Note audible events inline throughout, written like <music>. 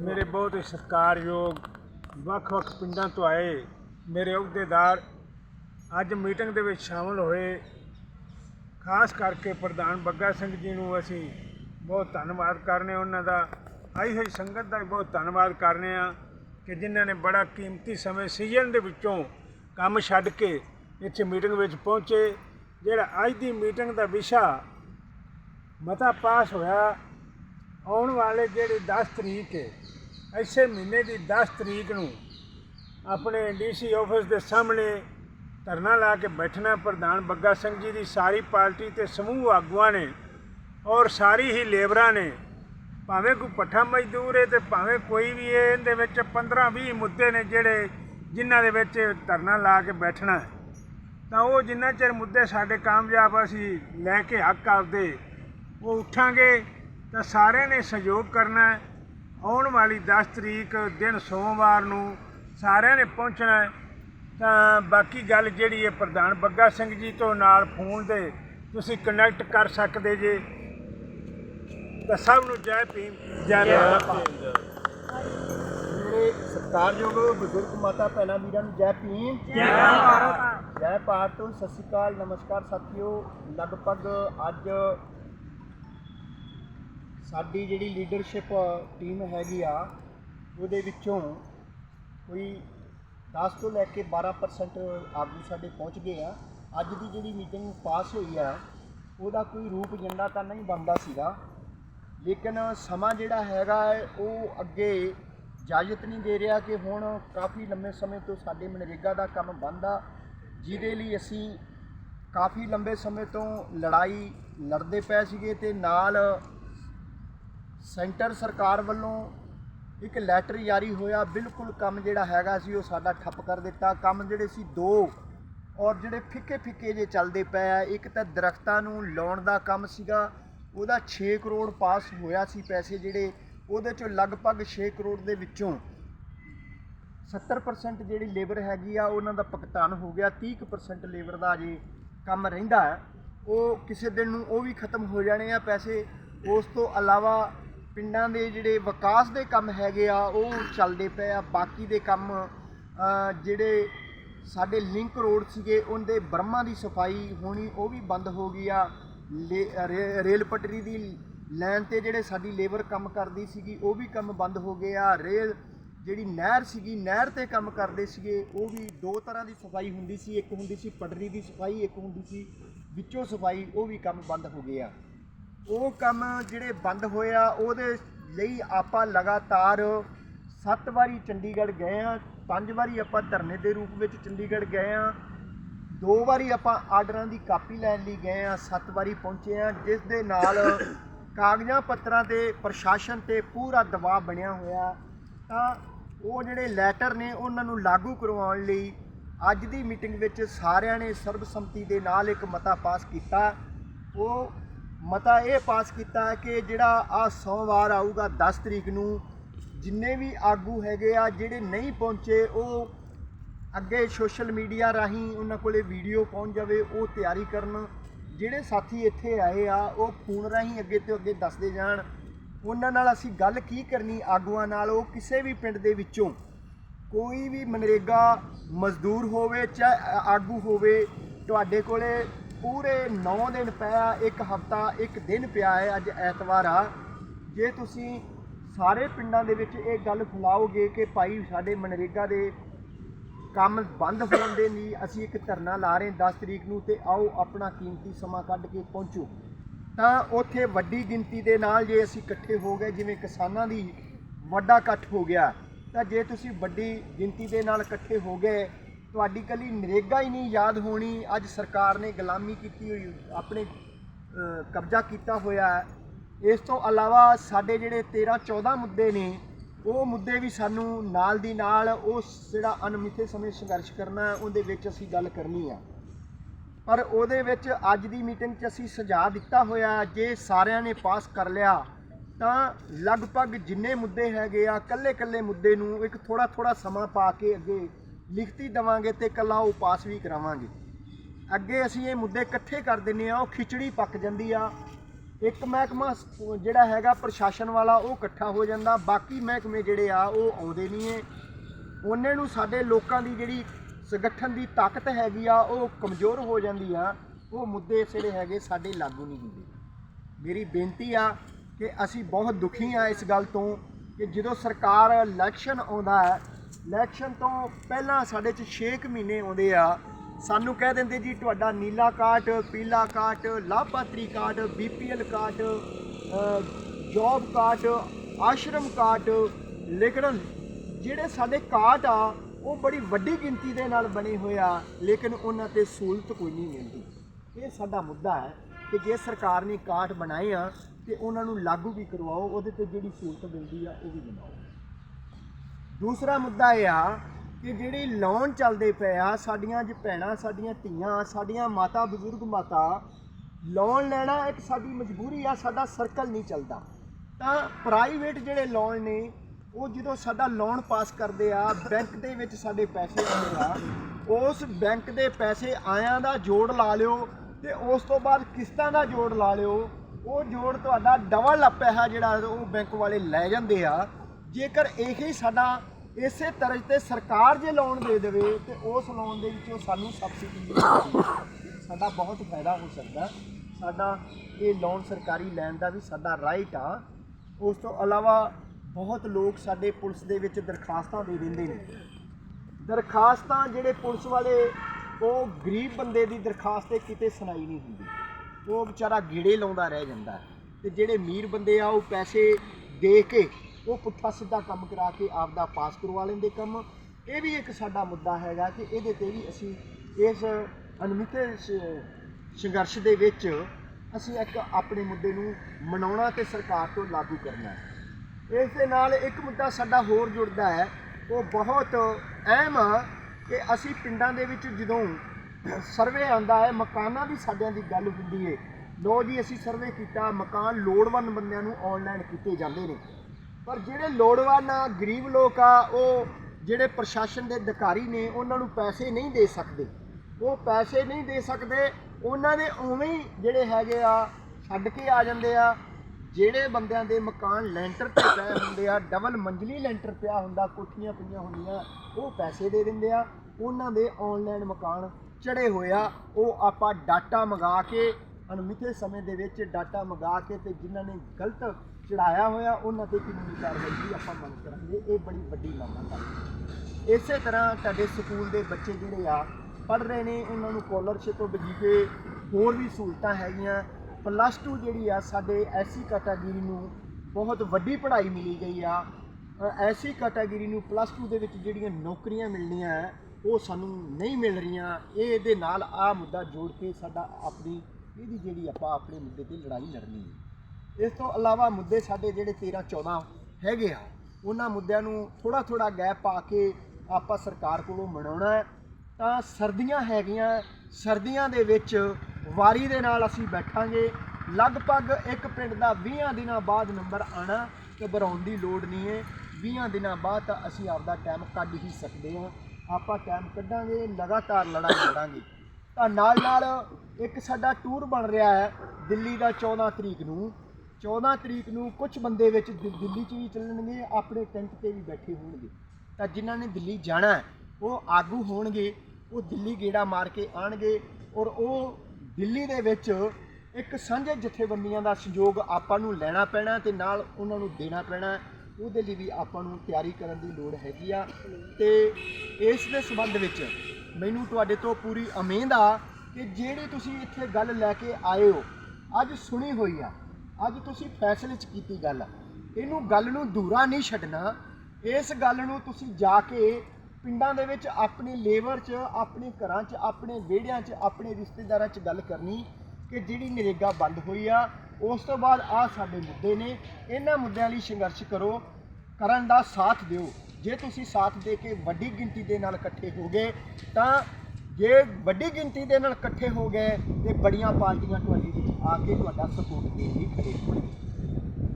ਮੇਰੇ ਬਹੁਤ ਹੀ ਸਤਿਕਾਰਯੋਗ ਵੱਖ-ਵੱਖ ਪਿੰਡਾਂ ਤੋਂ ਆਏ ਮੇਰੇ ਅਹੁਦੇਦਾਰ ਅੱਜ ਮੀਟਿੰਗ ਦੇ ਵਿੱਚ ਸ਼ਾਮਲ ਹੋਏ। ਖਾਸ ਕਰਕੇ ਪ੍ਰਧਾਨ ਬੱਗਾ ਸਿੰਘ ਜੀ ਨੂੰ ਅਸੀਂ ਬਹੁਤ ਧੰਨਵਾਦ ਕਰਨੇ ਉਹਨਾਂ ਦਾ। ਆਈ ਹੋਈ ਸੰਗਤ ਦਾ ਵੀ ਬਹੁਤ ਧੰਨਵਾਦ ਕਰਨੇ ਆ ਕਿ ਜਿਨ੍ਹਾਂ ਨੇ ਬੜਾ ਕੀਮਤੀ ਸਮੇਂ ਸੀਜ਼ਨ ਦੇ ਵਿੱਚੋਂ ਕੰਮ ਛੱਡ ਕੇ ਇੱਥੇ ਮੀਟਿੰਗ ਵਿੱਚ ਪਹੁੰਚੇ। ਜਿਹੜਾ ਅੱਜ ਦੀ ਮੀਟਿੰਗ ਦਾ ਵਿਸ਼ਾ ਮਤਾ ਪਾਸ ਹੋਇਆ, ਆਉਣ ਵਾਲੇ ਜਿਹੜੇ 10 ਤਰੀਕ ਹੈ ਇਸੇ ਮਹੀਨੇ ਦੀ 10 ਤਰੀਕ ਨੂੰ ਆਪਣੇ ਡੀਸੀ ਆਫਿਸ ਦੇ ਸਾਹਮਣੇ ਧਰਨਾ ਲਾ ਕੇ ਬੈਠਣਾ ਪ੍ਰਧਾਨ ਬੱਗਾ ਸਿੰਘ ਜੀ ਦੀ ਸਾਰੀ ਪਾਰਟੀ ਤੇ ਸਮੂਹ ਆਗੂਆਂ ਨੇ ਔਰ ਸਾਰੀ ਹੀ ਲੇਬਰਾਂ ਨੇ। ਭਾਵੇਂ ਕੋਈ ਪੱਠਾ ਮਜ਼ਦੂਰ ਹੈ ਤੇ ਭਾਵੇਂ ਕੋਈ ਵੀ ਹੈ ਇਹਦੇ ਵਿੱਚ 15 20 ਮੁੱਦੇ ਨੇ ਜਿਹੜੇ ਜਿਨ੍ਹਾਂ ਦੇ ਵਿੱਚ ਧਰਨਾ ਲਾ ਕੇ ਬੈਠਣਾ ਹੈ। ਤਾਂ ਉਹ ਜਿੰਨਾ ਚਿਰ ਮੁੱਦੇ ਸਾਡੇ ਕਾਮਯਾਬ ਅਸੀਂ ਲੈ ਕੇ ਹੱਕ ਆਪਦੇ ਉਹ ਉੱਠਾਂਗੇ ਤਾਂ ਸਾਰਿਆਂ ਨੇ ਸਹਿਯੋਗ ਕਰਨਾ ਹੈ। ਆਉਣ ਵਾਲੀ 10 ਤਰੀਕ ਦਿਨ ਸੋਮਵਾਰ ਨੂੰ ਸਾਰਿਆਂ ਨੇ ਪਹੁੰਚਣਾ ਹੈ। ਤਾਂ ਬਾਕੀ ਗੱਲ ਜਿਹੜੀ ਹੈ ਪ੍ਰਧਾਨ ਬੱਗਾ ਸਿੰਘ ਜੀ ਤੋਂ ਨਾਲ ਫੋਨ ਦੇ ਤੁਸੀਂ ਕਨੈਕਟ ਕਰ ਸਕਦੇ ਜੇ। ਤਾਂ ਸਭ ਨੂੰ ਜੈ ਭੀਮ ਜੈ ਭਾਰਤ ਮੇਰੇ ਸਤਿਕਾਰਯੋਗ ਬਜ਼ੁਰਗ ਮਾਤਾ ਭੈਣਾਂ ਵੀਰਾਂ ਨੂੰ ਜੈ ਭੀਮ। ਜੈ ਭਾਰਤ। ਜੈ ਭਾਰਤ। ਸਤਿ ਸ਼੍ਰੀ ਅਕਾਲ ਨਮਸਕਾਰ ਸਾਥੀਓ। ਲਗਭਗ ਅੱਜ ਸਾਡੀ ਜਿਹੜੀ ਲੀਡਰਸ਼ਿਪ ਟੀਮ ਹੈਗੀ ਆ, ਉਹਦੇ ਵਿੱਚੋਂ ਕੋਈ 10 ਤੋਂ ਲੈ ਕੇ 12% ਆਗੂ ਸਾਡੇ ਪਹੁੰਚ ਗਏ ਆ। ਅੱਜ ਦੀ ਜਿਹੜੀ ਮੀਟਿੰਗ ਪਾਸ ਹੋਈ ਆ, ਉਹਦਾ ਕੋਈ ਰੂਪ ਏਜੰਡਾ ਤਾਂ ਨਹੀਂ ਬਣਦਾ ਸੀਗਾ। ਲੇਕਿਨ ਸਮਾਂ ਜਿਹੜਾ ਹੈਗਾ ਹੈ, ਉਹ ਅੱਗੇ ਇਜਾਜ਼ਤ ਨਹੀਂ ਦੇ ਰਿਹਾ ਕਿ ਹੁਣ ਕਾਫੀ ਲੰਮੇ ਸਮੇਂ ਤੋਂ ਸਾਡੇ ਮਨਰੇਗਾ ਦਾ ਕੰਮ ਬੰਦ ਜਿਹਦੇ ਲਈ ਅਸੀਂ ਕਾਫੀ ਲੰਬੇ ਸਮੇਂ ਤੋਂ ਲੜਾਈ ਲੜਦੇ ਪਏ ਸੀਗੇ ਤੇ ਨਾਲ ਸੈਂਟਰ ਸਰਕਾਰ ਵੱਲੋਂ ਇੱਕ ਲੈਟਰ ਜਾਰੀ ਹੋਇਆ। ਬਿਲਕੁਲ ਕੰਮ ਜਿਹੜਾ ਹੈਗਾ ਸੀ, ਉਹ ਸਾਡਾ ਠੱਪ ਕਰ ਦਿੱਤਾ। ਕੰਮ ਜਿਹੜੇ ਸੀ, ਦੋ। ਔਰ ਜਿਹੜੇ ਫਿੱਕੇ ਫਿੱਕੇ ਜੇ ਚੱਲਦੇ ਪਏ ਆ, ਇੱਕ ਤਾਂ ਦਰਖਤਾਂ ਨੂੰ ਲਾਉਣ ਦਾ ਕੰਮ ਸੀਗਾ। ਉਹਦਾ 6 ਕਰੋੜ ਪਾਸ ਹੋਇਆ ਸੀ ਪੈਸੇ ਜਿਹੜੇ, ਉਹਦੇ ਚੋਂ ਲਗਭਗ 6 ਕਰੋੜ ਦੇ ਵਿੱਚੋਂ 70% ਜਿਹੜੀ ਲੇਬਰ ਹੈਗੀ ਆ, ਉਹਨਾਂ ਦਾ ਭੁਗਤਾਨ ਹੋ ਗਿਆ। 30% ਲੇਬਰ ਦਾ ਅਜੇ ਕੰਮ ਰਹਿੰਦਾ ਹੈ। ਉਹ ਕਿਸੇ ਦਿਨ ਨੂੰ ਉਹ ਵੀ ਖਤਮ ਹੋ ਜਾਣੇ ਆ ਪੈਸੇ। ਉਸ ਤੋਂ ਇਲਾਵਾ ਪਿੰਡਾਂ ਦੇ ਜਿਹੜੇ ਵਿਕਾਸ ਦੇ ਕੰਮ ਹੈਗੇ ਆ, ਉਹ ਚੱਲਦੇ ਪਏ ਆ। ਬਾਕੀ ਦੇ ਕੰਮ ਜਿਹੜੇ ਸਾਡੇ ਲਿੰਕ ਰੋਡ ਸੀਗੇ, ਉਹਦੇ ਬਰਮਾ ਦੀ ਸਫ਼ਾਈ ਹੋਣੀ, ਉਹ ਵੀ ਬੰਦ ਹੋ ਗਈ ਆ। ਲੇ- ਰੇ- ਰੇਲ ਪਟਰੀ ਦੀ ਲਾਈਨ ਤੇ ਜਿਹੜੇ ਸਾਡੀ ਲੇਬਰ ਕੰਮ ਕਰਦੀ ਸੀਗੀ, ਉਹ ਵੀ ਕੰਮ ਬੰਦ ਹੋ ਗਏ ਆ। ਰੇਲ ਜਿਹੜੀ ਨਹਿਰ ਸੀਗੀ, ਨਹਿਰ ਤੇ ਕੰਮ ਕਰਦੇ ਸੀਗੇ, ਉਹ ਵੀ ਦੋ ਤਰ੍ਹਾਂ ਦੀ ਸਫ਼ਾਈ ਹੁੰਦੀ ਸੀ। ਇੱਕ ਹੁੰਦੀ ਸੀ ਪਟਰੀ ਦੀ ਸਫ਼ਾਈ, ਇੱਕ ਹੁੰਦੀ ਸੀ ਵਿੱਚੋਂ ਸਫ਼ਾਈ, ਉਹ ਵੀ ਕੰਮ ਬੰਦ ਹੋ ਗਏ ਆ। ਉਹ ਕੰਮ ਜਿਹੜੇ ਬੰਦ ਹੋਏ ਆ, ਉਹਦੇ ਲਈ ਆਪਾਂ ਲਗਾਤਾਰ ਸੱਤ ਵਾਰੀ ਚੰਡੀਗੜ੍ਹ ਗਏ ਆ, ਪੰਜ ਵਾਰੀ ਆਪਾਂ ਧਰਨੇ ਦੇ ਰੂਪ ਵਿੱਚ ਚੰਡੀਗੜ੍ਹ ਗਏ ਆ, ਦੋ ਵਾਰੀ ਆਪਾਂ ਆਰਡਰਾਂ ਦੀ ਕਾਪੀ ਲੈਣ ਲਈ ਗਏ ਆ, ਸੱਤ ਵਾਰੀ ਪਹੁੰਚੇ ਆ, ਜਿਸ ਦੇ ਨਾਲ ਕਾਗਜ਼ਾਂ ਪੱਤਰਾਂ ਤੇ ਪ੍ਰਸ਼ਾਸਨ ਤੇ ਪੂਰਾ ਦਬਾਅ ਬਣਿਆ ਹੋਇਆ। ਤਾਂ ਉਹ ਜਿਹੜੇ ਲੈਟਰ ਨੇ, ਉਹਨਾਂ ਨੂੰ ਲਾਗੂ ਕਰਵਾਉਣ ਲਈ ਅੱਜ ਦੀ ਮੀਟਿੰਗ ਵਿੱਚ ਸਾਰਿਆਂ ਨੇ ਸਰਬਸੰਮਤੀ ਦੇ ਨਾਲ ਇੱਕ ਮਤਾ ਪਾਸ ਕੀਤਾ। ਉਹ ਮਤਾ ਇਹ ਪਾਸ ਕੀਤਾ ਕਿ ਜਿਹੜਾ ਆ ਸੋਮਵਾਰ ਆਊਗਾ 10 ਤਰੀਕ ਨੂੰ, ਜਿੰਨੇ ਵੀ ਆਗੂ ਹੈਗੇ ਆ, ਜਿਹੜੇ ਨਹੀਂ ਪਹੁੰਚੇ, ਉਹ ਅੱਗੇ ਸੋਸ਼ਲ ਮੀਡੀਆ ਰਾਹੀਂ ਉਹਨਾਂ ਕੋਲੇ ਵੀਡੀਓ ਪਹੁੰਚ ਜਾਵੇ, ਉਹ ਤਿਆਰੀ ਕਰਨ। ਜਿਹੜੇ ਸਾਥੀ ਇੱਥੇ ਆਏ ਆ, ਉਹ ਫੋਨ ਰਾਹੀਂ ਅੱਗੇ ਤੋਂ ਅੱਗੇ ਦੱਸਦੇ ਜਾਣ। ਉਹਨਾਂ ਨਾਲ ਅਸੀਂ ਗੱਲ ਕੀ ਕਰਨੀ ਆਗੂਆਂ ਨਾਲ, ਉਹ ਕਿਸੇ ਵੀ ਪਿੰਡ ਦੇ ਵਿੱਚੋਂ ਕੋਈ ਵੀ ਮਨਰੇਗਾ ਮਜ਼ਦੂਰ ਹੋਵੇ, ਚਾਹੇ ਆਗੂ ਹੋਵੇ, ਤੁਹਾਡੇ ਕੋਲੇ ਪੂਰੇ 9 ਦਿਨ ਪਿਆ, ਇੱਕ ਹਫਤਾ, ਇੱਕ ਦਿਨ ਪਿਆ ਹੈ ਅੱਜ ਐਤਵਾਰ ਆ। ਜੇ ਤੁਸੀਂ ਸਾਰੇ ਪਿੰਡਾਂ ਦੇ ਵਿੱਚ ਇਹ ਗੱਲ ਫੈਲਾਓਗੇ ਕਿ ਭਾਈ ਸਾਡੇ ਮਨਰੇਗਾ ਦੇ ਕੰਮ ਬੰਦ ਹੋਣ ਦੇ ਲਈ ਅਸੀਂ ਇੱਕ ਧਰਨਾ ਲਾ ਰਹੇ 10 ਤਰੀਕ ਨੂੰ ਤੇ ਆਓ ਆਪਣਾ ਕੀਮਤੀ ਸਮਾਂ ਕੱਢ ਕੇ ਪਹੁੰਚੋ। ਤਾਂ ਉੱਥੇ ਵੱਡੀ ਗਿਣਤੀ ਦੇ ਨਾਲ ਜੇ ਅਸੀਂ ਇਕੱਠੇ ਹੋ ਗਏ, ਜਿਵੇਂ ਕਿਸਾਨਾਂ ਦੀ ਵੱਡਾ ਇਕੱਠ ਹੋ ਗਿਆ, ਤਾਂ ਜੇ ਤੁਸੀਂ ਵੱਡੀ ਗਿਣਤੀ ਦੇ ਨਾਲ ਇਕੱਠੇ ਹੋ ਗਏ ਤੁਹਾਡੀ ਕੱਲੀ ਨਰੇਗਾ ਹੀ ਨਹੀਂ ਯਾਦ ਹੋਣੀ। ਅੱਜ ਸਰਕਾਰ ਨੇ ਗੁਲਾਮੀ ਕੀਤੀ ਹੋਈ, ਆਪਣੇ ਕਬਜ਼ਾ ਕੀਤਾ ਹੋਇਆ ਹੈ। ਇਸ ਤੋਂ ਇਲਾਵਾ ਸਾਡੇ ਜਿਹੜੇ 13 14 ਮੁੱਦੇ ਨੇ, ਉਹ ਮੁੱਦੇ ਵੀ ਸਾਨੂੰ ਨਾਲ ਦੀ ਨਾਲ ਉਸ ਜਿਹੜਾ ਅਨਮਿੱਥੇ ਸਮੇਂ ਸੰਘਰਸ਼ ਕਰਨਾ ਉਹਦੇ ਵਿੱਚ ਅਸੀਂ ਗੱਲ ਕਰਨੀ ਆ ਪਰ ਉਹਦੇ ਵਿੱਚ ਅੱਜ ਦੀ ਮੀਟਿੰਗ 'ਚ ਅਸੀਂ ਸੁਝਾਅ ਦਿੱਤਾ ਹੋਇਆ ਜੇ ਸਾਰਿਆਂ ਨੇ ਪਾਸ ਕਰ ਲਿਆ, ਤਾਂ ਲਗਭਗ ਜਿੰਨੇ ਮੁੱਦੇ ਹੈਗੇ ਆ ਕੱਲੇ ਕੱਲੇ ਮੁੱਦੇ ਨੂੰ ਇੱਕ ਥੋੜਾ ਥੋੜਾ ਸਮਾਂ ਪਾ ਕੇ ਅੱਗੇ ਲਿਖਤੀ ਦਵਾਂਗੇ ਤੇ ਕੱਲਾ ਉਹ ਪਾਸ ਵੀ ਕਰਾਵਾਂਗੇ। ਅੱਗੇ ਅਸੀਂ ਇਹ ਮੁੱਦੇ ਇਕੱਠੇ ਕਰ ਦਿੰਨੇ ਆ ਉਹ ਖਿਚੜੀ ਪੱਕ ਜਾਂਦੀ ਆ। ਇੱਕ ਮਹਿਕਮਾ ਜਿਹੜਾ ਹੈਗਾ ਪ੍ਰਸ਼ਾਸਨ ਵਾਲਾ, ਉਹ ਇਕੱਠਾ ਹੋ ਜਾਂਦਾ। ਬਾਕੀ ਮਹਿਕਮੇ ਜਿਹੜੇ ਆ, ਉਹ ਆਉਂਦੇ ਨਹੀਂ ਏ ਉਹਨਾਂ ਨੂੰ ਸਾਡੇ ਲੋਕਾਂ ਦੀ ਜਿਹੜੀ ਸੰਗਠਨ ਦੀ ਤਾਕਤ ਹੈਗੀ ਆ, ਉਹ ਕਮਜ਼ੋਰ ਹੋ ਜਾਂਦੀ ਆ। ਉਹ ਮੁੱਦੇ ਜਿਹੜੇ ਹੈਗੇ, ਸਾਡੇ ਲਾਗੂ ਨਹੀਂ ਹੁੰਦੇ। ਮੇਰੀ ਬੇਨਤੀ ਆ ਕਿ ਅਸੀਂ ਬਹੁਤ ਦੁਖੀ ਆ ਇਸ ਗੱਲ ਤੋਂ ਕਿ ਜਦੋਂ ਸਰਕਾਰ ਇਲੈਕਸ਼ਨ ਆਉਂਦਾ ਹੈ ਇਲੈਕਸ਼ਨ ਤੋਂ ਪਹਿਲਾਂ ਸਾਡੇ 'ਚ 6 ਮਹੀਨੇ ਆਉਂਦੇ ਆ। ਸਾਨੂੰ ਕਹਿ ਦਿੰਦੇ ਜੀ, ਤੁਹਾਡਾ ਨੀਲਾ ਕਾਰਡ, ਪੀਲਾ ਕਾਰਡ, ਲਾਭਪਾਤਰੀ card, BPL card job card, ਆਸ਼ਰਮ ਕਾਰਡ, ਲੇਕਿਨ ਜਿਹੜੇ ਸਾਡੇ ਕਾਰਡ ਆ, ਉਹ ਬੜੀ ਵੱਡੀ ਗਿਣਤੀ ਦੇ ਨਾਲ ਬਣੇ ਹੋਏ ਆ, ਲੇਕਿਨ ਉਹਨਾਂ ਤੇ ਸਹੂਲਤ ਕੋਈ ਨਹੀਂ ਮਿਲਦੀ। ਇਹ ਸਾਡਾ ਮੁੱਦਾ ਹੈ ਕਿ ਜੇ ਸਰਕਾਰ ਨੇ ਕਾਰਡ ਬਣਾਏ ਆ, ਤੇ ਉਹਨਾਂ ਨੂੰ ਲਾਗੂ ਵੀ ਕਰਵਾਓ, ਉਹਦੇ ਤੇ ਜਿਹੜੀ ਸਹੂਲਤ ਮਿਲਦੀ ਆ, ਉਹ ਵੀ ਬਣਾਓ। ਦੂਸਰਾ ਮੁੱਦਾ ਇਹ ਆ ਕਿ ਜਿਹੜੀ ਲੋਨ ਚੱਲਦੇ ਪਏ ਆ, ਸਾਡੀਆਂ ਜ ਭੈਣਾਂ, ਸਾਡੀਆਂ ਧੀਆਂ, ਸਾਡੀਆਂ ਮਾਤਾ, ਬਜ਼ੁਰਗ ਮਾਤਾ ਲੋਨ ਲੈਣਾ ਇੱਕ ਸਾਡੀ ਮਜਬੂਰੀ ਆ, ਸਾਡਾ ਸਰਕਲ ਨਹੀਂ ਚੱਲਦਾ। ਤਾਂ ਪ੍ਰਾਈਵੇਟ ਜਿਹੜੇ ਲੋਨ ਨੇ, ਉਹ ਜਦੋਂ ਸਾਡਾ ਲੋਨ ਪਾਸ ਕਰਦੇ ਆ ਬੈਂਕ ਦੇ ਵਿੱਚ ਸਾਡੇ ਪੈਸੇ ਆਉਂਦੇ ਆ, ਉਸ ਬੈਂਕ ਦੇ ਪੈਸੇ ਆਇਆਂ ਦਾ ਜੋੜ ਲਾ ਲਿਓ ਤੇ ਉਸ ਤੋਂ ਬਾਅਦ ਕਿਸ਼ਤਾਂ ਦਾ ਜੋੜ ਲਾ ਲਿਓ। ਉਹ ਜੋੜ ਤੁਹਾਡਾ ਡਬਲ ਪੈਸਾ ਜਿਹੜਾ ਉਹ ਬੈਂਕ ਵਾਲੇ ਲੈ ਜਾਂਦੇ ਆ। ਜੇਕਰ ਇਹੀ ਸਾਡਾ ਇਸੇ ਤਰਜ਼ ਤੇ ਸਰਕਾਰ ਜੇ ਲੋਨ ਦੇ ਦੇਵੇ ਤੇ ਉਸ ਲੋਨ ਦੇ ਵਿੱਚੋਂ ਸਾਨੂੰ ਸਬਸਿਡੀ ਮਿਲੇਗੀ ਸਾਡਾ ਬਹੁਤ ਫਾਇਦਾ ਹੋ ਸਕਦਾ ਸਾਡਾ ਇਹ ਲੋਨ ਸਰਕਾਰੀ ਲੈਣ ਦਾ ਵੀ ਸਾਡਾ ਰਾਈਟ ਆ। ਉਸ ਤੋਂ ਇਲਾਵਾ ਬਹੁਤ ਲੋਕ ਸਾਡੇ ਪੁਲਿਸ ਦੇ ਵਿੱਚ ਦਰਖਾਸਤਾਂ ਦੇ ਦਿੰਦੇ ਨੇ। ਦਰਖਾਸਤਾਂ ਜਿਹੜੇ ਪੁਲਿਸ ਵਾਲੇ, ਉਹ ਗਰੀਬ ਬੰਦੇ ਦੀ ਦਰਖਾਸਤ ਤੇ ਕਿਤੇ ਸੁਣਾਈ ਨਹੀਂ ਹੁੰਦੀ। ਉਹ ਵਿਚਾਰਾ ਗੇੜੇ ਲਾਉਂਦਾ ਰਹਿ ਜਾਂਦਾ ਹੈ। ਤੇ ਜਿਹੜੇ ਅਮੀਰ ਬੰਦੇ ਆ, ਉਹ ਪੈਸੇ ਦੇ ਕੇ ਉਹ ਪੁੱਠਾ ਸਿੱਧਾ ਕੰਮ ਕਰਾ ਕੇ ਆਪਦਾ ਪਾਸ ਕਰਵਾ ਲੈਂਦੇ ਕੰਮ। ਇਹ ਵੀ ਇੱਕ ਸਾਡਾ ਮੁੱਦਾ ਹੈਗਾ ਕਿ ਇਹਦੇ ਤੇ ਵੀ ਅਸੀਂ ਇਸ ਅਨਮਿੱਥੇ ਸੰਘਰਸ਼ ਦੇ ਵਿੱਚ ਅਸੀਂ ਇੱਕ ਆਪਣੇ ਮੁੱਦੇ ਨੂੰ ਮਨਾਉਣਾ ਤੇ ਸਰਕਾਰ ਤੋਂ ਲਾਗੂ ਕਰਨਾ ਹੈ। ਇਸ ਦੇ ਨਾਲ ਇੱਕ ਮੁੱਦਾ ਸਾਡਾ ਹੋਰ ਜੁੜਦਾ ਹੈ। ਉਹ ਬਹੁਤ ਅਹਿਮ ਆ ਕਿ ਅਸੀਂ ਪਿੰਡਾਂ ਦੇ ਵਿੱਚ ਜਦੋਂ ਸਰਵੇ ਆਂਦਾ ਹੈ, ਮਕਾਨਾਂ ਦੀ ਸਾਡਿਆਂ ਦੀ ਗੱਲ ਹੁੰਦੀ ਹੈ ਲੋ ਜੀ, ਅਸੀਂ ਸਰਵੇ ਕੀਤਾ, ਮਕਾਨ ਲੋੜਵੰਦ ਬੰਦਿਆਂ ਨੂੰ ਆਨਲਾਈਨ ਕੀਤੇ ਜਾਂਦੇ ਨੇ। ਪਰ ਜਿਹੜੇ ਲੋੜਵੰਦ ਆ, ਗਰੀਬ ਲੋਕ ਆ, ਉਹ ਜਿਹੜੇ ਪ੍ਰਸ਼ਾਸਨ ਦੇ ਅਧਿਕਾਰੀ ਨੇ, ਉਹਨਾਂ ਨੂੰ ਪੈਸੇ ਨਹੀਂ ਦੇ ਸਕਦੇ। ਉਹ ਪੈਸੇ ਨਹੀਂ ਦੇ ਸਕਦੇ, ਉਹਨਾਂ ਦੇ ਉਵੇਂ ਹੀ ਜਿਹੜੇ ਹੈਗੇ ਆ, ਛੱਡ ਕੇ ਆ ਜਾਂਦੇ ਆ। ਜਿਹੜੇ ਬੰਦਿਆਂ ਦੇ ਮਕਾਨ ਲੈਂਟਰ ਤੇ ਪਏ ਹੁੰਦੇ ਆ, ਡਬਲ ਮੰਜ਼ਲੀ ਲੈਂਟਰ ਪਿਆ ਹੁੰਦਾ, ਕੋਠੀਆਂ ਪਈਆਂ ਹੁੰਦੀਆਂ, ਉਹ ਪੈਸੇ ਦੇ ਦਿੰਦੇ ਆ। ਉਹਨਾਂ ਦੇ ਆਨਲਾਈਨ ਮਕਾਨ ਚੜੇ ਹੋਏ ਆ, ਉਹ ਆਪਾਂ ਡਾਟਾ ਮੰਗਾ ਕੇ, ਅਣਮਿੱਥੇ ਸਮੇਂ ਦੇ ਵਿੱਚ ਡਾਟਾ ਮੰਗਾ ਕੇ ਤੇ ਜਿਨ੍ਹਾਂ ਨੇ ਗਲਤ ਚੜਾਇਆ ਹੋਇਆ, ਉਹਨਾਂ ਤੇ ਕਾਨੂੰਨੀ ਕਾਰਵਾਈ ਵੀ ਆਪਾਂ ਮੰਗ ਕਰਾਂਗੇ। ਇਹ ਬੜੀ ਵੱਡੀ ਮੰਗ ਹੈ ਇਸੇ ਤਰ੍ਹਾਂ ਤੁਹਾਡੇ ਸਕੂਲ ਦੇ ਬੱਚੇ ਜਿਹੜੇ ਆ, ਪੜ੍ਹ ਰਹੇ ਨੇ, ਉਹਨਾਂ ਨੂੰ ਸਕਾਲਰਸ਼ਿਪ ਵਜੀਫੇ ਹੋਰ ਵੀ ਸਹੂਲਤਾਂ ਹੈਗੀਆਂ। ਪਲੱਸ 2 ਜਿਹੜੀ ਆ, ਸਾਡੇ ਐਸੀ ਕੈਟਾਗਰੀ ਨੂੰ ਬਹੁਤ ਵੱਡੀ ਪੜ੍ਹਾਈ ਮਿਲੀ ਗਈ ਆ। ਐਸੀ ਕੈਟਾਗਰੀ ਨੂੰ ਪਲੱਸ 2 ਦੇ ਵਿੱਚ ਜਿਹੜੀਆਂ ਨੌਕਰੀਆਂ ਮਿਲਣੀਆਂ, ਉਹ ਸਾਨੂੰ ਨਹੀਂ ਮਿਲ ਰਹੀਆਂ। ਇਹ ਇਹਦੇ ਨਾਲ ਆ ਮੁੱਦਾ ਜੋੜ ਕੇ ਸਾਡਾ ਆਪਣੀ, ਇਹਦੀ ਜਿਹੜੀ ਆਪਾਂ ਆਪਣੇ ਮੁੱਦੇ ਤੇ ਲੜਾਈ ਲੜਨੀ ਹੈ। ਇਸ ਤੋਂ ਇਲਾਵਾ ਮੁੱਦੇ ਸਾਡੇ ਜਿਹੜੇ 13 14 ਹੈਗੇ ਆ, ਉਹਨਾਂ ਮੁੱਦਿਆਂ ਨੂੰ ਥੋੜਾ ਥੋੜਾ ਗੈਪ ਪਾ ਕੇ ਆਪਾਂ ਸਰਕਾਰ ਕੋਲੋਂ ਮਨਾਉਣਾ ਹੈ। ਤਾਂ ਸਰਦੀਆਂ ਹੈਗੀਆਂ, ਸਰਦੀਆਂ ਦੇ ਵਿੱਚ ਵਾਰੀ ਦੇ ਨਾਲ ਅਸੀਂ ਬੈਠਾਂਗੇ। ਲਗਭਗ ਇੱਕ ਪਿੰਡ ਦਾ 20 ਦਿਨਾਂ ਬਾਅਦ ਨੰਬਰ ਆਣਾ ਘਬਰਾਉਣ ਦੀ ਲੋੜ ਨਹੀਂ ਹੈ। 20 ਦਿਨਾਂ ਬਾਅਦ ਤਾਂ ਅਸੀਂ ਆਪਦਾ ਟਾਈਮ ਕੱਢ ਹੀ ਸਕਦੇ ਹਾਂ। ਆਪਾਂ ਟਾਈਮ ਕੱਢਾਂਗੇ, ਲਗਾਤਾਰ ਲੜਾਈ ਲੜਾਂਗੇ। ਤਾਂ ਨਾਲ ਨਾਲ ਇੱਕ ਸਾਡਾ ਟੂਰ ਬਣ ਰਿਹਾ ਹੈ, ਦਿੱਲੀ ਦਾ 14 ਤਰੀਕ ਨੂੰ। 14 ਤਰੀਕ ਨੂੰ ਕੁਝ ਬੰਦੇ ਵਿੱਚ ਦਿ- ਦਿੱਲੀ 'ਚ ਵੀ ਚੱਲਣਗੇ ਆਪਣੇ ਟੈਂਟ ਤੇ ਵੀ ਬੈਠੇ ਹੋਣਗੇ। ਤਾਂ ਜਿਨ੍ਹਾਂ ਨੇ ਦਿੱਲੀ ਜਾਣਾ ਹੈ, ਉਹ ਆਗੂ ਹੋਣਗੇ ਉਹ ਦਿੱਲੀ ਗੇੜਾ ਮਾਰ ਕੇ ਆਣਗੇ ਔਰ ਉਹ ਦਿੱਲੀ ਦੇ ਵਿੱਚ ਇੱਕ ਸਾਂਝੇ ਜਥੇਬੰਦੀਆਂ ਦਾ ਸਹਿਯੋਗ ਆਪਾਂ ਨੂੰ ਲੈਣਾ ਪੈਣਾ ਤੇ ਨਾਲ ਉਹਨਾਂ ਨੂੰ ਦੇਣਾ ਪੈਣਾ ਉਹਦੇ ਲਈ ਵੀ ਆਪਾਂ ਨੂੰ ਤਿਆਰੀ ਕਰਨ ਦੀ ਲੋੜ ਹੈਗੀ ਆ। ਤੇ ਇਸ ਦੇ ਸੰਬੰਧ ਵਿੱਚ ਮੈਨੂੰ ਤੁਹਾਡੇ ਤੋਂ ਪੂਰੀ ਉਮੀਦ ਆ ਕਿ ਜਿਹੜੀ ਤੁਸੀਂ ਇੱਥੇ ਗੱਲ ਲੈ ਕੇ ਆਏ ਹੋ ਅੱਜ ਸੁਣੀ ਹੋਈ ਆ। ਅੱਜ ਤੁਸੀਂ ਫੈਸਲੇ 'ਚ ਕੀਤੀ ਗੱਲ। ਇਹਨੂੰ ਗੱਲ ਨੂੰ ਦੂਰਾ ਨਹੀਂ ਛੱਡਣਾ। ਇਸ ਗੱਲ ਨੂੰ ਤੁਸੀਂ ਜਾ ਕੇ ਪਿੰਡਾਂ ਦੇ ਵਿੱਚ ਆਪਣੀ ਲੇਬਰ 'ਚ, ਆਪਣੇ ਘਰਾਂ 'ਚ, ਆਪਣੇ ਵਿਹੜਿਆਂ 'ਚ, ਆਪਣੇ ਰਿਸ਼ਤੇਦਾਰਾਂ 'ਚ ਗੱਲ ਕਰਨੀ ਕਿ ਜਿਹੜੀ ਨਰੇਗਾ ਬੰਦ ਹੋਈ ਆ, ਉਸ ਤੋਂ ਬਾਅਦ ਆ ਸਾਡੇ ਮੁੱਦੇ ਨੇ। ਇਹਨਾਂ ਮੁੱਦਿਆਂ ਲਈ ਸੰਘਰਸ਼ ਕਰੋ। ਕਰਨ ਦਾ ਸਾਥ ਦਿਓ। ਜੇ ਤੁਸੀਂ ਸਾਥ ਦੇ ਕੇ ਵੱਡੀ ਗਿਣਤੀ ਦੇ ਨਾਲ ਇਕੱਠੇ ਹੋ ਗਏ, ਤਾਂ ਜੇ ਵੱਡੀ ਗਿਣਤੀ ਦੇ ਨਾਲ ਇਕੱਠੇ ਹੋ ਗਏ ਤੇ ਬੜੀਆਂ ਪਾਰਟੀਆਂ ਤੁਹਾਡੀ ਆ ਕੇ ਤੁਹਾਡਾ ਸਪੋਰਟ ਦੇਣ ਲਈ ਖੜੇ ਹੋਣਗੇ।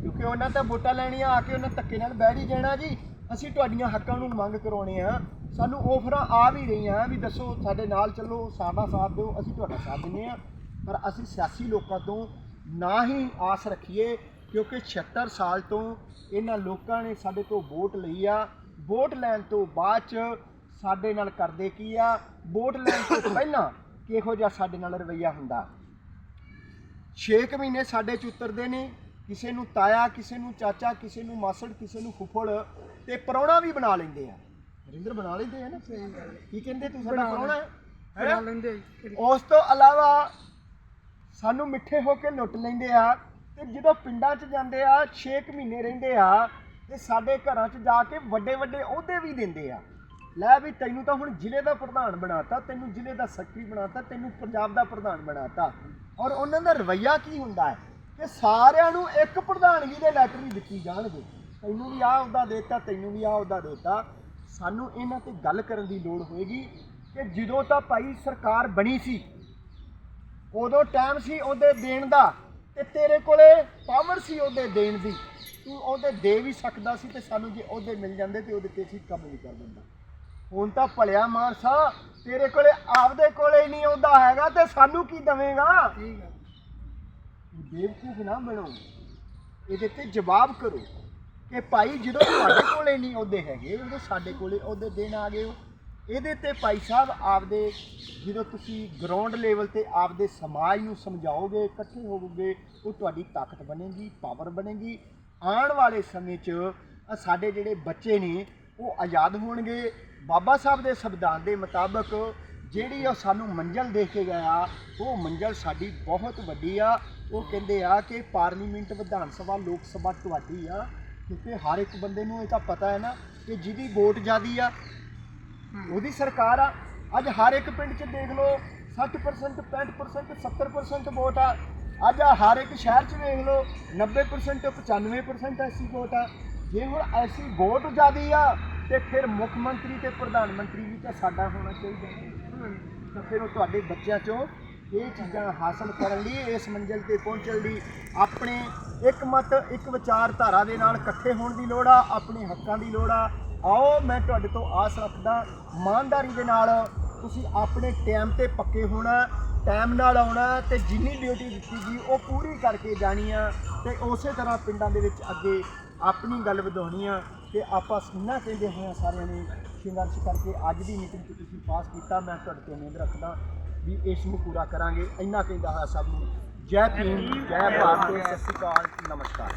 ਕਿਉਂਕਿ ਉਹਨਾਂ ਤਾਂ ਵੋਟਾਂ ਲੈਣੀਆਂ ਆ ਕੇ ਉਹਨਾਂ ਧੱਕੇ ਨਾਲ ਬਹਿ ਹੀ ਜਾਣਾ ਜੀ। ਅਸੀਂ ਤੁਹਾਡੀਆਂ ਹੱਕਾਂ ਨੂੰ ਮੰਗ ਕਰਾਉਣੇ ਆ। ਸਾਨੂੰ ਆਫਰਾਂ ਆ ਵੀ ਰਹੀਆਂ ਵੀ ਦੱਸੋ ਸਾਡੇ ਨਾਲ ਚੱਲੋ ਸਾਡਾ ਸਾਥ ਦਿਓ ਅਸੀਂ ਤੁਹਾਡਾ ਸਾਥ ਦਿੰਦੇ ਆ। ਪਰ ਅਸੀਂ ਸਿਆਸੀ ਲੋਕਾਂ ਤੋਂ ਨਾ ਹੀ ਆਸ ਰੱਖੀਏ ਕਿਉਂਕਿ 76 ਸਾਲ ਤੋਂ ਇਹਨਾਂ ਲੋਕਾਂ ਨੇ ਸਾਡੇ ਤੋਂ ਵੋਟ ਲਈ ਆ। ਵੋਟ ਲੈਣ ਤੋਂ ਬਾਅਦ ਚ ਸਾਡੇ ਨਾਲ ਕਰਦੇ ਕੀ ਆ? ਵੋਟ ਲੈਣ ਤੋਂ <coughs> ਪਹਿਲਾਂ ਕਿਹੋ ਜਿਹਾ ਸਾਡੇ ਨਾਲ ਰਵਈਆ ਹੁੰਦਾ? 6 ਮਹੀਨੇ ਸਾਡੇ ਚ ਉਤਰਦੇ ਨੇ ਕਿਸੇ ਨੂੰ ਤਾਇਆ ਕਿਸੇ ਨੂੰ ਚਾਚਾ ਕਿਸੇ ਨੂੰ ਮਾਸੜ ਕਿਸੇ ਨੂੰ ਫੁੱਫੜ ਤੇ ਪਰੌਣਾ ਵੀ ਬਣਾ ਲੈਂਦੇ ਆ। ਰਿੰਦਰ ਬਣਾ ਲੈਂਦੇ ਆ ਨਾ ਕੀ ਕਹਿੰਦੇ ਤੂੰ ਸਾਡਾ ਪਰੌਣਾ ਹੈ? ਹੈਂ? ਲੈਂਦੇ ਉਸ ਤੋਂ ਇਲਾਵਾ ਸਾਨੂੰ ਮਿੱਠੇ ਹੋ ਕੇ ਲੁੱਟ ਲੈਂਦੇ ਆ ਤੇ ਜਦੋਂ ਪਿੰਡਾਂ 'ਚ ਜਾਂਦੇ ਆ 6 ਮਹੀਨੇ ਰਹਿੰਦੇ ਆ ਤੇ ਸਾਡੇ ਘਰਾਂ 'ਚ ਜਾ ਕੇ ਵੱਡੇ ਵੱਡੇ ਅਹੁਦੇ ਵੀ ਦਿੰਦੇ ਆ। ਲੈ ਵੀ ਤੈਨੂੰ ਤਾਂ ਹੁਣ ਜ਼ਿਲ੍ਹੇ ਦਾ ਪ੍ਰਧਾਨ ਬਣਾਤਾ ਤੈਨੂੰ ਜ਼ਿਲ੍ਹੇ ਦਾ ਸੈਕਟਰੀ ਬਣਾਤਾ ਤੈਨੂੰ ਪੰਜਾਬ ਦਾ ਪ੍ਰਧਾਨ ਬਣਾਤਾ। ਔਰ ਉਹਨਾਂ ਦਾ ਰਵੱਈਆ ਕੀ ਹੁੰਦਾ ਹੈ? ਕਿ ਸਾਰਿਆਂ ਨੂੰ ਇੱਕ ਪ੍ਰਧਾਨਗੀ ਦੇ ਲੈਟਰ ਹੀ ਦਿੱਤੀ ਜਾਣਗੇ। ਤੈਨੂੰ ਵੀ ਆਹ ਉਹਦਾ ਦੇਤਾ, ਤੈਨੂੰ ਵੀ ਆਹ ਉਹਦਾ ਦੇਤਾ। ਸਾਨੂੰ ਇਹਨਾਂ ਤੇ ਗੱਲ ਕਰਨ ਦੀ ਲੋੜ ਹੋਏਗੀ ਕਿ ਜਦੋਂ ਤਾਂ ਭਾਈ ਸਰਕਾਰ ਬਣੀ ਸੀ, ਉਦੋਂ ਟਾਈਮ ਸੀ ਉਹਦੇ ਦੇਣ ਦਾ ਤੇ ਤੇਰੇ ਕੋਲੇ ਪਾਵਰ ਸੀ ਉਹਦੇ ਦੇਣ ਦੀ। ਤੂੰ ਉਹਦੇ ਦੇ ਵੀ ਸਕਦਾ ਸੀ ਤੇ ਸਾਨੂੰ ਜੇ ਉਹਦੇ ਮਿਲ ਜਾਂਦੇ ਤੇ ਉਹਦੇ ਤੇ ਅਸੀਂ ਕੰਮ ਨਹੀਂ ਕਰ ਦਿੰਦਾ। ਹੁਣ ਤਾਂ ਭਲਿਆ ਮਾਨਸਾ ਤੇਰੇ ਕੋਲੇ ਆਪਦੇ ਕੋਲੇ ਹੀ ਨਹੀਂ ਆਉਂਦਾ ਹੈਗਾ ਤੇ ਸਾਨੂੰ ਕੀ ਦਵੇਂਗਾ? ਠੀਕ ਹੈ ਬੇਵਕੂਫ ਨਾ ਬਣੋ। ਇਹਦੇ ਤੇ ਜਵਾਬ ਕਰੋ ਕਿ ਭਾਈ ਜਦੋਂ ਤੁਹਾਡੇ ਕੋਲੇ ਨਹੀਂ ਉਹਦੇ ਹੈਗੇ ਉਦੋਂ ਸਾਡੇ ਕੋਲੇ ਉਹਦੇ ਦੇਣ ਆ ਗਏ ਹੋ ਇਹਦੇ ਤੇ ਭਾਈ ਸਾਹਿਬ ਆਪਦੇ ਜਦੋਂ ਤੁਸੀਂ ਗਰਾਊਂਡ ਲੈਵਲ ਤੇ ਆਪਦੇ ਸਮਾਜ ਨੂੰ ਸਮਝਾਓਗੇ ਇਕੱਠੇ ਹੋਵੋਗੇ ਉਹ ਤੁਹਾਡੀ ਤਾਕਤ ਬਣੇਗੀ ਪਾਵਰ ਬਣੇਗੀ। ਆਉਣ ਵਾਲੇ ਸਮੇਂ 'ਚ ਸਾਡੇ ਜਿਹੜੇ ਬੱਚੇ ਨੇ ਉਹ ਆਜ਼ਾਦ ਹੋਣਗੇ। ਬਾਬਾ ਸਾਹਿਬ ਦੇ ਸੰਵਿਧਾਨ ਦੇ ਮੁਤਾਬਕ ਜਿਹੜੀ ਉਹ ਸਾਨੂੰ ਮੰਜ਼ਲ ਦੇ ਕੇ ਗਿਆ, ਉਹ ਮੰਜ਼ਲ ਸਾਡੀ ਬਹੁਤ ਵੱਡੀ ਆ। ਉਹ ਕਹਿੰਦੇ ਆ ਕਿ ਪਾਰਲੀਮੈਂਟ ਵਿਧਾਨ ਸਭਾ, ਲੋਕ ਸਭਾ ਤੁਹਾਡੀ ਆ। ਕਿਉਂਕਿ ਹਰ ਇੱਕ ਬੰਦੇ ਨੂੰ ਇਹ ਤਾਂ ਪਤਾ ਹੈ ਨਾ ਕਿ ਜਿਹਦੀ ਵੋਟ ਜ਼ਿਆਦੀ ਆ, ਉਹਦੀ ਸਰਕਾਰ ਆ। ਅੱਜ ਹਰ ਇੱਕ ਪਿੰਡ 'ਚ ਦੇਖ ਲਓ 60% 65% 70% ਵੋਟ ਆ। ਅੱਜ ਹਰ ਇੱਕ ਸ਼ਹਿਰ 'ਚ ਵੇਖ ਲਓ 90% 95% ਐਸੀ ਵੋਟ ਆ। ਜੇ ਹੁਣ ਐਸੀ ਵੋਟ ਜ਼ਿਆਦੀ ਆ ਤੇ ਫਿਰ ਮੁੱਖ ਮੰਤਰੀ ਤੇ ਪ੍ਰਧਾਨ ਮੰਤਰੀ ਵੀ ਤਾਂ ਸਾਡਾ ਹੋਣਾ ਚਾਹੀਦਾ। ਤਾਂ ਫਿਰ ਉਹ ਤੁਹਾਡੇ ਬੱਚਿਆਂ 'ਚੋਂ ਇਹ ਚੀਜ਼ਾਂ ਹਾਸਲ ਕਰਨ ਲਈ, ਇਸ ਮੰਜ਼ਿਲ ਤੇ ਪਹੁੰਚਣ ਲਈ ਆਪਣੇ ਇੱਕ ਮਤ, ਇੱਕ ਵਿਚਾਰਧਾਰਾ ਦੇ ਨਾਲ ਇਕੱਠੇ ਹੋਣ ਦੀ ਲੋੜ ਆ, ਆਪਣੇ ਹੱਕਾਂ ਦੀ ਲੋੜ ਆ। ਆਓ, ਮੈਂ ਤੁਹਾਡੇ ਤੋਂ ਆਸ ਰੱਖਦਾ, ਇਮਾਨਦਾਰੀ ਦੇ ਨਾਲ ਤੁਸੀਂ ਆਪਣੇ ਟਾਈਮ ਤੇ ਪੱਕੇ ਹੋਣਾ, ਟਾਈਮ ਨਾਲ ਆਉਣਾ ਤੇ ਜਿੰਨੀ ਡਿਊਟੀ ਦਿੱਤੀ ਗਈ, ਉਹ ਪੂਰੀ ਕਰਕੇ ਜਾਣੀ ਆ ਤੇ ਉਸੇ ਤਰ੍ਹਾਂ ਪਿੰਡਾਂ ਦੇ ਵਿੱਚ ਅੱਗੇ ਆਪਣੀ ਗੱਲ ਵਧਾਉਣੀ ਆ। ਤੇ ਆਪਾਂ ਇੰਨਾ ਕਹਿੰਦੇ ਹੋਏ ਸਾਰਿਆਂ ਨੇ ਸੰਘਰਸ਼ ਕਰਕੇ ਅੱਜ ਦੀ ਮੀਟਿੰਗ 'ਚ ਤੁਸੀਂ ਪਾਸ ਕੀਤਾ। ਮੈਂ ਤੁਹਾਡੇ ਤੋਂ ਉਮੀਦ ਰੱਖਦਾ ਵੀ ਇਸ ਨੂੰ ਪੂਰਾ ਕਰਾਂਗੇ। ਇੰਨਾ ਕਹਿੰਦਾ ਹੋਇਆ ਸਭ ਨੂੰ। ਜੈ ਭੀਮ, ਜੈ ਭਾਰਤ, ਸਤਿ ਸ਼੍ਰੀ ਅਕਾਲ, ਨਮਸਕਾਰ।